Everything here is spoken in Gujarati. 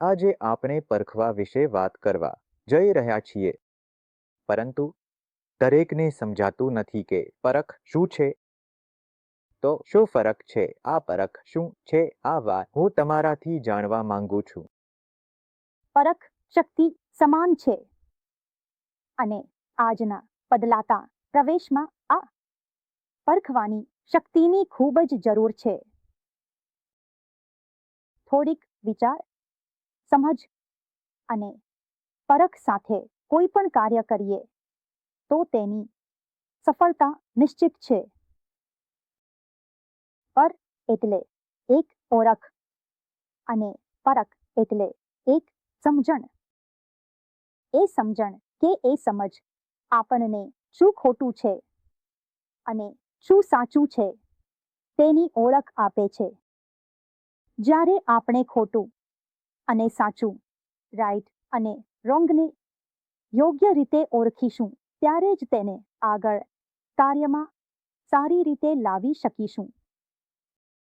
આજે આપણે પરખવા વિશે વાત કરવા જઈ રહ્યા છીએ. પરંતુ દરેકને સમજાતું નથી કે પરખ શું છે? તો શું ફરક છે? આ પરખ શું છે? આ વાત હું તમારાથી જાણવા માંગુ છું. પરખ શક્તિ સમાન છે. અને આજના બદલાતા પ્રવેશમાં આ પરખવાની શક્તિની ખૂબ જ જરૂર છે. થોડીક વિચાર સમજ? અને પરખ સાથે કોઈ પણ કાર્ય કરીએ, તો તેની સફળતા નિશ્ચિત છે. પર એટલે એક ઓળખ અને પરખ એટલે એક સમજણ. એ સમજણ કે એ સમજ આપણને શું ખોટું છે અને શું સાચું છે તેની ઓળખ આપે છે. જ્યારે આપણે ખોટું અને સાચું. રાઈટ અને રોંગને યોગ્ય રીતે ઓળખીશું, ત્યારે જ તેને આગળ કાર્યમાં સારી રીતે લાવી શકીશું.